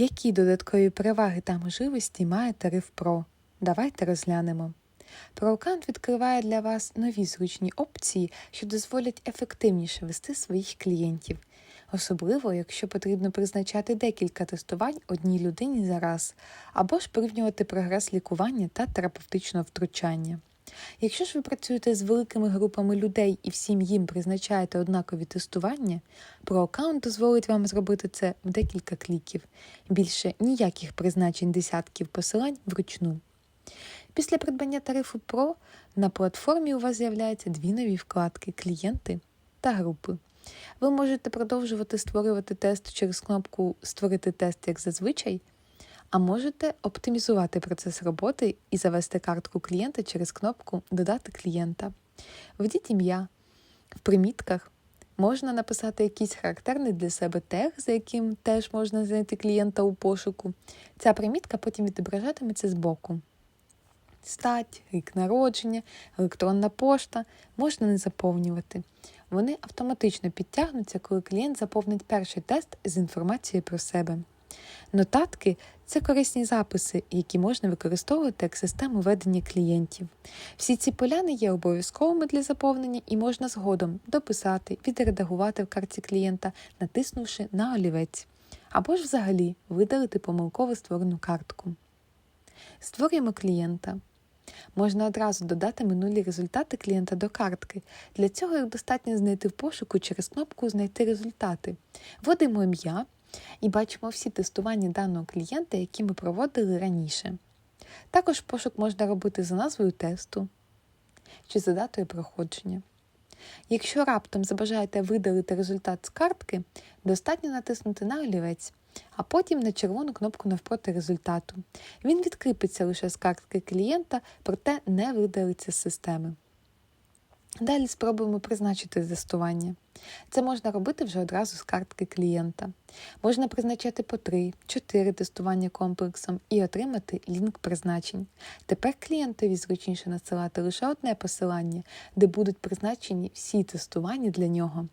Які додаткові переваги та можливості має тариф Pro? Давайте розглянемо. ProAccount відкриває для вас нові зручні опції, що дозволять ефективніше вести своїх клієнтів, особливо якщо потрібно призначати декілька тестувань одній людині за раз, або ж порівнювати прогрес лікування та терапевтичного втручання. Якщо ж ви працюєте з великими групами людей і всім їм призначаєте однакові тестування, ProAccount дозволить вам зробити це в декілька кліків. Більше ніяких призначень десятків посилань вручну. Після придбання тарифу Pro на платформі у вас з'являються дві нові вкладки клієнти та групи. Ви можете продовжувати створювати тест через кнопку Створити тест як зазвичай, а можете оптимізувати процес роботи і завести картку клієнта через кнопку Додати клієнта. Введіть ім'я. В примітках можна написати якийсь характерний для себе тег, за яким теж можна знайти клієнта у пошуку. Ця примітка потім відображатиметься збоку. Стать, рік народження, електронна пошта можна не заповнювати. Вони автоматично підтягнуться, коли клієнт заповнить перший тест з інформацією про себе. Нотатки це корисні записи, які можна використовувати як систему ведення клієнтів. Всі ці поля не є обов'язковими для заповнення і можна згодом дописати, відредагувати в карті клієнта, натиснувши на олівець, або ж взагалі видалити помилково створену картку. Створюємо клієнта. Можна одразу додати минулі результати клієнта до картки. Для цього їх достатньо знайти в пошуку через кнопку Знайти результати. Вводимо ім'я і бачимо всі тестування даного клієнта, які ми проводили раніше. Також пошук можна робити за назвою тесту чи за датою проходження. Якщо раптом забажаєте видалити результат з картки, достатньо натиснути на олівець, а потім на червону кнопку навпроти результату. Він відкріпиться лише з картки клієнта, проте не видалиться з системи. Далі спробуємо призначити тестування. Це можна робити вже одразу з картки клієнта. Можна призначати по 3-4 тестування комплексом і отримати лінк призначень. Тепер клієнтові зручніше надсилати лише одне посилання, де будуть призначені всі тестування для нього.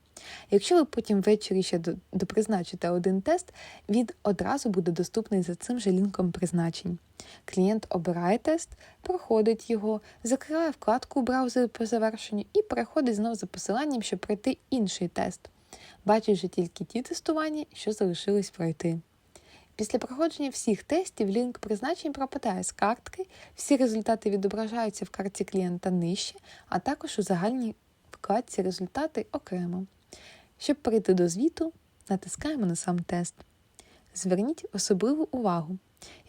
Якщо ви потім ввечері ще допризначите один тест, він одразу буде доступний за цим же лінком призначень. Клієнт обирає тест, проходить його, закриває вкладку у браузері по завершенню і переходить знову за посиланням, щоб пройти інший тест. Бачить вже тільки ті тестування, що залишились пройти. Після проходження всіх тестів лінк призначень пропадає з картки, всі результати відображаються в карті клієнта нижче, а також у загальній вкладці результати окремо. Щоб перейти до звіту, натискаємо на сам тест. Зверніть особливу увагу.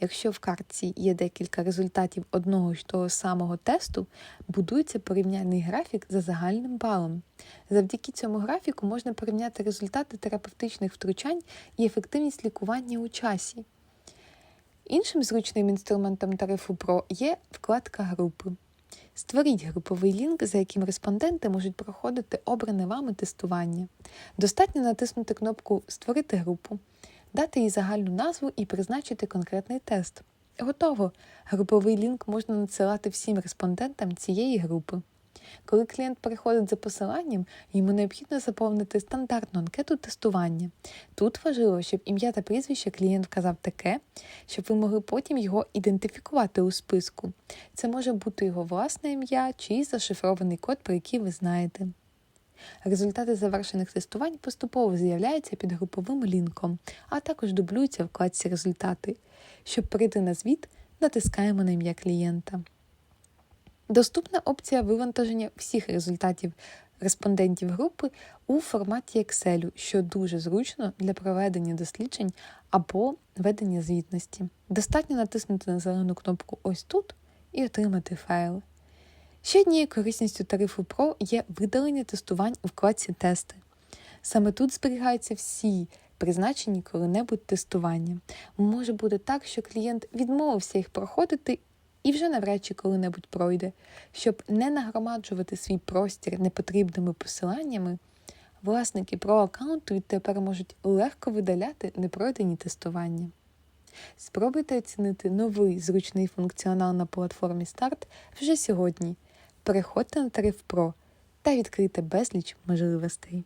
Якщо в картці є декілька результатів одного й того самого тесту, будується порівняльний графік за загальним балом. Завдяки цьому графіку можна порівняти результати терапевтичних втручань і ефективність лікування у часі. Іншим зручним інструментом тарифу PRO є вкладка групи. Створіть груповий лінк, за яким респонденти можуть проходити обране вами тестування. Достатньо натиснути кнопку Створити групу, дати їй загальну назву і призначити конкретний тест. Готово! Груповий лінк можна надсилати всім респондентам цієї групи. Коли клієнт переходить за посиланням, йому необхідно заповнити стандартну анкету тестування. Тут важливо, щоб ім'я та прізвище клієнт вказав таке, щоб ви могли потім його ідентифікувати у списку. Це може бути його власне ім'я чи зашифрований код, про який ви знаєте. Результати завершених тестувань поступово з'являються під груповим лінком, а також дублюються вкладці результати. Щоб перейти на звіт, натискаємо на ім'я клієнта. Доступна опція вивантаження всіх результатів респондентів групи у форматі Excel, що дуже зручно для проведення досліджень або ведення звітності. Достатньо натиснути на зелену кнопку ось тут і отримати файл. Ще однією корисністю тарифу Pro є видалення тестувань у вкладці Тести. Саме тут зберігаються всі призначені коли-небудь тестування. Може бути так, що клієнт відмовився їх проходити і вже навряд чи коли-небудь пройде. Щоб не нагромаджувати свій простір непотрібними посиланнями, власники про аккаунту відтепер можуть легко видаляти непройдені тестування. Спробуйте оцінити новий зручний функціонал на платформі Старт вже сьогодні. Переходьте на тариф Pro та відкрийте безліч можливостей.